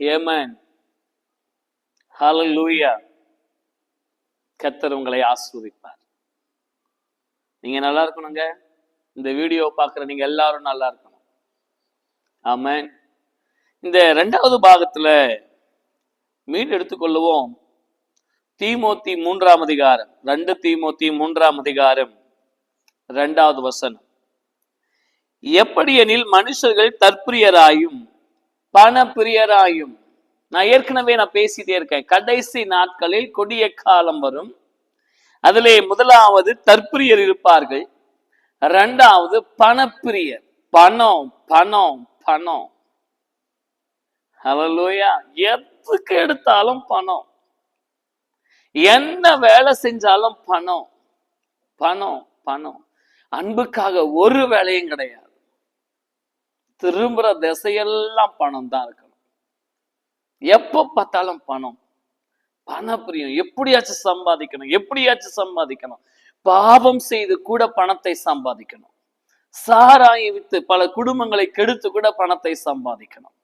Hemen. Hallelujah கத்தர் உங்களை ஆஸ்வதிப்பார் நீங்க நல்லா இருக்கணுங்க. இந்த வீடியோ பார்க்குற நீங்க எல்லாரும் நல்லா இருக்கணும். ஆமேன். இந்த ரெண்டாவது பாகத்துல மீன் எடுத்துக்கொள்ளுவோம். தீமோத்தி மூன்றாம் அதிகாரம். ரெண்டு தீமோத்தி மூன்றாம் அதிகாரம். ரெண்டாவது வசனம். எப்படி எனில் மனுஷர்கள் தற்பிரியராயும் பணப்பிரியராயும். நான் ஏற்கனவே நான் பேசிட்டே இருக்கேன். கடைசி நாட்களில் கொடிய காலம் வரும். அதிலே முதலாவது தற்பிரியர் இருப்பார்கள். இரண்டாவது பணப்பிரியர். பணம் பணம் பணம். ஹalleluya எதுக்கு எடுத்தாலும் பணம். என்ன வேலை செஞ்சாலும் பணம். பணம் பணம். அன்புக்காக ஒரு வேலையும் கிடையாது. திரும்புற திசையெல்லாம் பணம் தான் இருக்கணும். எப்ப பார்த்தாலும் பணம். பணப்பிரியம் எப்படியாச்சும் சம்பாதிக்கணும். எப்படியாச்சும் சம்பாதிக்கணும். பாவம் செய்து கூட பணத்தை சம்பாதிக்கணும். சாராயை வித்து பல குடும்பங்களை கெடுத்து கூட பணத்தை சம்பாதிக்கணும்.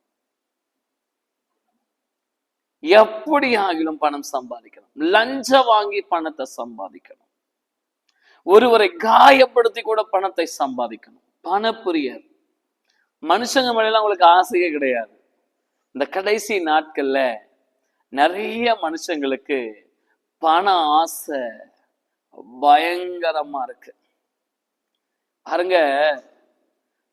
எப்படி ஆகிலும் பணம் சம்பாதிக்கணும். லஞ்சம் வாங்கி பணத்தை சம்பாதிக்கணும். ஒருவரை காயப்படுத்தி கூட பணத்தை சம்பாதிக்கணும். பணப்பிரியர். மனுஷங்க மேலாம் உங்களுக்கு ஆசையே கிடையாது. இந்த கடைசி நாட்கள்ல நிறைய மனுஷங்களுக்கு பண ஆசை பயங்கரமா இருக்கு. பாருங்க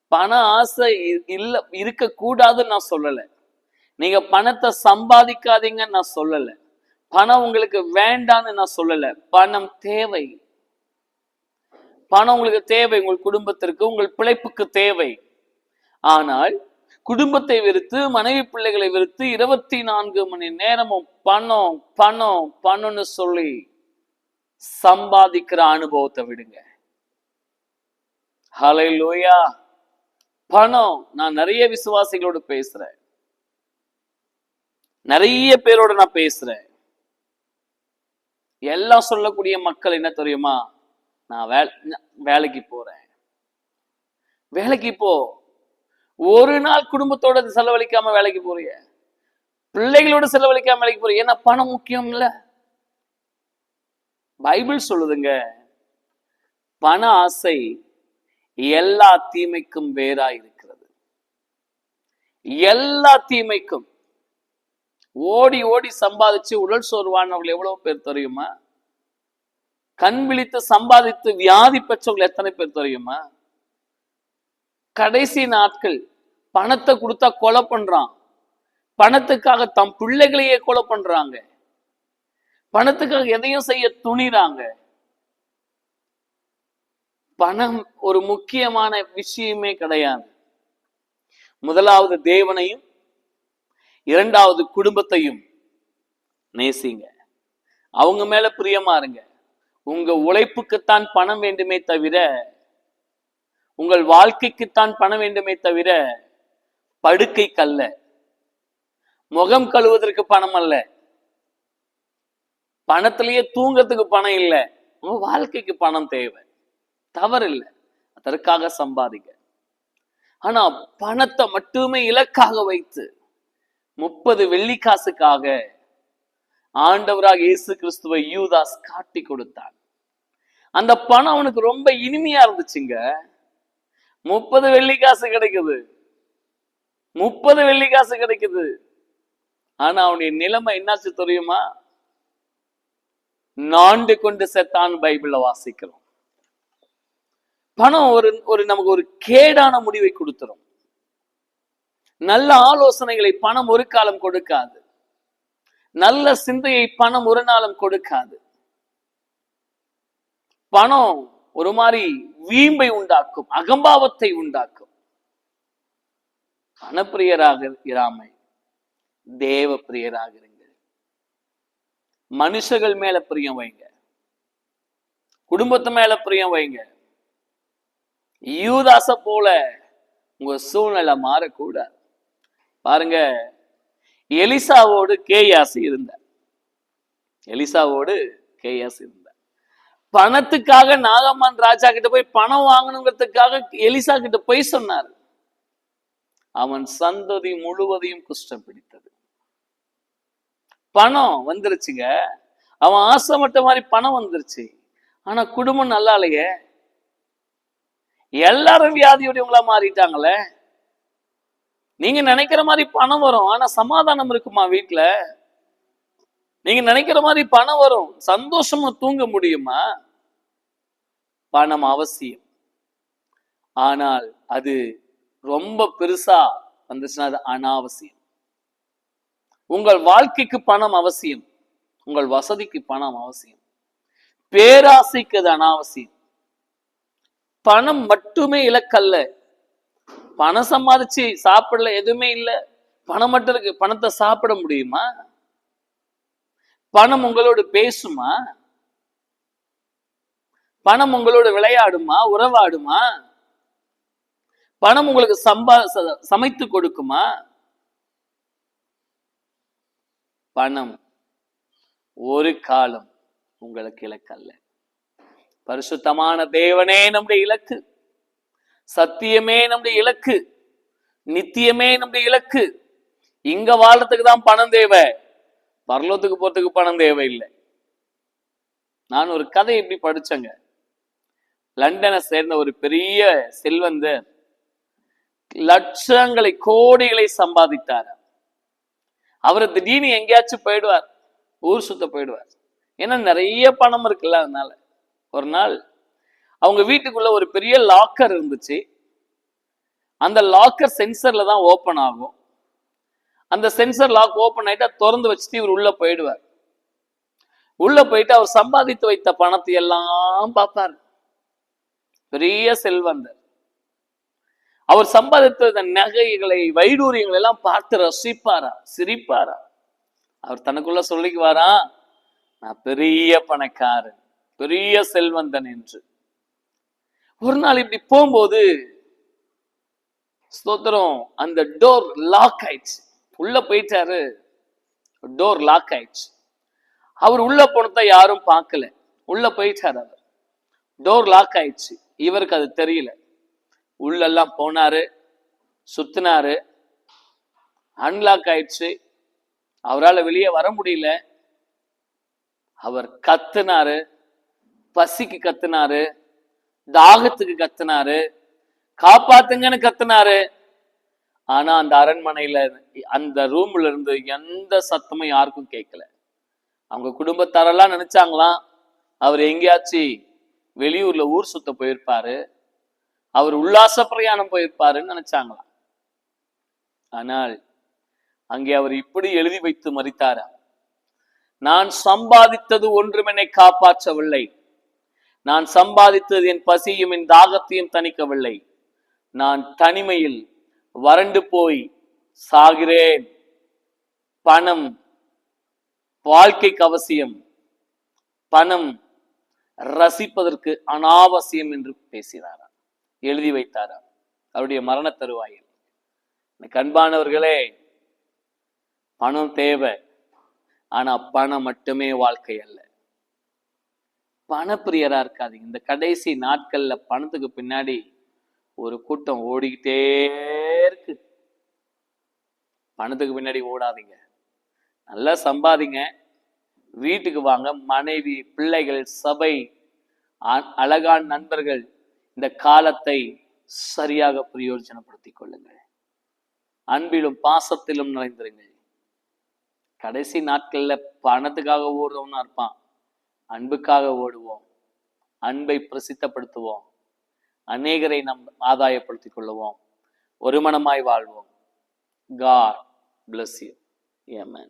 பண ஆசை இ- இல்ல இருக்க கூடாதுன்னு நான் சொல்லலை. நீங்க பணத்தை சம்பாதிக்காதீங்கன்னு நான் சொல்லலை. பணம் உங்களுக்கு வேண்டான்னு நான் சொல்லலை. பணம் தேவை. பணம் உங்களுக்கு தேவை. உங்கள் குடும்பத்திற்கு உங்கள் பிழைப்புக்கு தேவை. ஆனால் குடும்பத்தை வெறுத்து மனைவி பிள்ளைகளை வெறுத்து இருபத்தி நான்கு மணி நேரமும் பணம் பணம் பணம்னு சொல்லி சம்பாதிக்கிற அனுபவத்தை விடுங்க. ஹலை லோயா பணம் நான் நிறைய விசுவாசிகளோடு பேசுறேன். நிறைய பேரோட நான் பேசுறேன். எல்லாம் சொல்லக்கூடிய மக்கள் என்ன தெரியுமா? நான் வேலைக்கு போறேன். வேலைக்கு போ. ஒரு நாள் குடும்பத்தோட செலவழிக்காம வேலைக்கு போறிய? பிள்ளைகளோட செலவழிக்காம வேலைக்கு போறிய? ஏன்னா பணம் முக்கியம் இல்ல பைபிள் சொல்லுதுங்க பண ஆசை எல்லா தீமைக்கும் வேறா இருக்கிறது எல்லா தீமைக்கும். ஓடி ஓடி சம்பாதிச்சு உடல் சோர்வானவர்கள் எவ்வளவு பேர் தெரியுமா? கண் விழித்து சம்பாதித்து வியாதி பெற்றவர்கள் எத்தனை பேர் தெரியுமா? கடைசி நாட்கள் பணத்தை கொடுத்தா கொலை பண்றான். பணத்துக்காக தம் பிள்ளைகளையே கொலை பண்றாங்க. பணத்துக்காக எதையும் செய்ய துணிறாங்க. பணம் ஒரு முக்கியமான விஷயமே கிடையாது. முதலாவது தேவனையும் இரண்டாவது குடும்பத்தையும் நேசிங்க. அவங்க மேல பிரியமா இருங்க. உங்க உழைப்புக்குத்தான் பணம் வேண்டுமே தவிர உங்கள் வாழ்க்கைக்குத்தான் பணம் வேண்டுமே தவிர படுக்கை கல்ல. முகம் கழுவதற்கு பணம் அல்ல. பணத்திலேயே தூங்கத்துக்கு பணம் இல்லை. உங்க வாழ்க்கைக்கு பணம் தேவை. தவறு இல்லை அதற்காக சம்பாதிக்க ஆனா பணத்தை மட்டுமே இலக்காக வைத்து முப்பது வெள்ளிக்காசுக்காக ஆண்டவராக இயேசு கிறிஸ்துவை யூதாஸ் காட்டி கொடுத்தான். அந்த பணம் அவனுக்கு ரொம்ப இனிமையா இருந்துச்சுங்க. முப்பது வெள்ளிக்காசு கிடைக்குது. முப்பது வெள்ளிக்காசு கிடைக்குது. ஆனா அவனுடைய நிலைமை என்னாச்சு தெரியுமா? நாண்டு கொண்டு செத்தான் பைபிள வாசிக்கிறோம். பணம் ஒரு ஒரு நமக்கு ஒரு கேடான முடிவை கொடுத்துரும். நல்ல ஆலோசனைகளை பணம் ஒரு காலம் கொடுக்காது. நல்ல சிந்தையை பணம் ஒரு நாளும் கொடுக்காது. பணம் ஒரு மாதிரி வீம்பை உண்டாக்கும் அகம்பாவத்தை உண்டாக்கும். பணப்பிரியராக இராமை தேவ பிரியராக இருங்கள். மனுஷர்கள் மேல பிரியம் வைங்க. குடும்பத்து மேல பிரியம் வைங்க. யூதாச போல உங்க சூழ்நிலை மாறக்கூடாது. பாருங்க எலிசாவோடு கேயாசி இருந்தார். எலிசாவோடு கேயாசி இருந்தார். பணத்துக்காக நாகமான் ராஜா கிட்ட போய் பணம் வாங்கணுங்கிறதுக்காக எலிசா கிட்ட போய் சொன்னார். அவன் சந்ததி முழுவதையும் குஷ்டம் பிடித்தது. பணம் வந்துருச்சுங்க. அவன் ஆசைப்பட்ட மாதிரி பணம் வந்துருச்சு. ஆனா குடும்பம் நல்லா இல்லையே. எல்லாரும் வியாதியுடையவங்களா மாறிட்டாங்களே. நீங்க நினைக்கிற மாதிரி பணம் வரும் ஆனா சமாதானம் இருக்குமா வீட்டுல நீங்க நினைக்கிற மாதிரி பணம் வரும் சந்தோஷமா தூங்க முடியுமா? பணம் அவசியம். ஆனால் அது ரொம்ப பெருசா வந்துச்சுன்னா அது அனாவசியம். உங்கள் வாழ்க்கைக்கு பணம் அவசியம். உங்கள் வசதிக்கு பணம் அவசியம். பேராசைக்கு அது அனாவசியம். பணம் மட்டுமே இலக்கல்ல. பணம் சம்பாதிச்சு சாப்பிடல எதுவுமே இல்லை. பணம் மட்டும் இருக்கு. பணத்தை சாப்பிட முடியுமா? பணம் உங்களோடு பேசுமா? பணம் உங்களோடு விளையாடுமா? உறவாடுமா? பணம் உங்களுக்கு சம்பா ச- சமைத்து கொடுக்குமா? பணம் ஒரு காலம் உங்களுக்கு இலக்கல்ல. பரிசுத்தமான தேவனே நம்முடைய இலக்கு. சத்தியமே நம்முடைய இலக்கு. நித்தியமே நம்முடைய இலக்கு. இங்க வாழ்றதுக்கு தான் பணம் தேவை. பரலோத்துக்கு போறதுக்கு பணம் தேவை இல்லை நான் ஒரு கதை இப்படி படிச்சேங்க. லண்டனை சேர்ந்த ஒரு பெரிய செல்வந்தர் லட்சங்களை கோடிகளை சம்பாதித்தார் அவர். திடீர்னு எங்கேயாச்சும் போயிடுவார். ஊர் சுத்த போயிடுவார். ஏன்னா நிறைய பணம் இருக்குல்ல அதனால. ஒரு நாள் அவங்க வீட்டுக்குள்ள ஒரு பெரிய லாக்கர் இருந்துச்சு. அந்த லாக்கர் சென்சர்ல தான் ஓபன் ஆகும். அந்த சென்சர் லாக் ஓபன் ஆயிட்டா திறந்து வச்சுட்டு இவர் உள்ள போயிடுவார். உள்ள போயிட்டு அவர் சம்பாதித்து வைத்த பணத்தை எல்லாம் பார்ப்பார். பெரிய செல்வந்தர். அவர் சம்பாதித்த நகைகளை வைடூரியங்களை எல்லாம் பார்த்து ரசிப்பாரா? சிரிப்பாரா? அவர் தனக்குள்ள சொல்லிக்குவாரா நான் பெரிய பணக்காரன் பெரிய செல்வந்தன் என்று. ஒரு நாள் இப்படி போகும்போது ஸ்தோத்திரம் அந்த டோர் லாக் ஆயிடுச்சு. உள்ள போயிட்டாரு. டோர் லாக் ஆயிடுச்சு. அவர் உள்ள போனதை யாரும் பார்க்கல. உள்ள போயிட்டாரு அவர். டோர் லாக் ஆயிடுச்சு. இவருக்கு அது தெரியல. உள்ளெல்லாம் போனாரு சுத்தினாரு. அன்லாக் ஆயிடுச்சு. அவரால் வெளியே வர முடியல. அவர் கத்துனாரு பசிக்கு கத்துனாரு தாகத்துக்கு கத்துனாரு காப்பாத்துங்கன்னு கத்துனாரு. ஆனா அந்த அரண்மனையில அந்த ரூம்ல இருந்து எந்த சத்தமும் யாருக்கும் கேட்கல. அவங்க குடும்பத்தாரெல்லாம் நினைச்சாங்களாம் அவர் எங்கேயாச்சும் வெளியூர்ல ஊர் சுத்த போயிருப்பாரு அவர் உல்லாச பிரயாணம் போயிருப்பாருன்னு நினைச்சாங்களாம். ஆனால் அங்கே அவர் இப்படி எழுதி வைத்து மறித்தாரா? நான் சம்பாதித்தது ஒன்றும் என்னை காப்பாற்றவில்லை. நான் சம்பாதித்தது என் பசியும் என் தாகத்தையும் தணிக்கவில்லை. நான் தனிமையில் வறண்டு போய் சாகிறேன். பணம் வாழ்க்கைக்கு அவசியம். பணம் ரசிப்பதற்கு அனாவசியம் என்று பேசினாரா எழுதி வைத்தாராம் அவருடைய மரண தருவாயில். எனக்கு அன்பானவர்களே பணம் தேவை ஆனா பணம் மட்டுமே வாழ்க்கை அல்ல. பணப்பிரியரா இருக்காதீங்க. இந்த கடைசி நாட்கள்ல பணத்துக்கு பின்னாடி ஒரு கூட்டம் ஓடிக்கிட்டே இருக்கு. பணத்துக்கு பின்னாடி ஓடாதீங்க. நல்லா சம்பாதிங்க. வீட்டுக்கு வாங்க. மனைவி பிள்ளைகள் சபை அ- அழகான நண்பர்கள் இந்த காலத்தை சரியாக பிரயோஜனப்படுத்திக் கொள்ளுங்கள். அன்பிலும் பாசத்திலும் நிறைந்திருங்கள். கடைசி நாட்கள்ல பணத்துக்காக ஓடுறோம்னா இருப்பான். அன்புக்காக ஓடுவோம். அன்பை பிரசித்தப்படுத்துவோம். அநேகரை நம் ஆதாயப்படுத்திக் கொள்ளுவோம். ஒருமணமாய் வாழ்வோம். God bless you amen.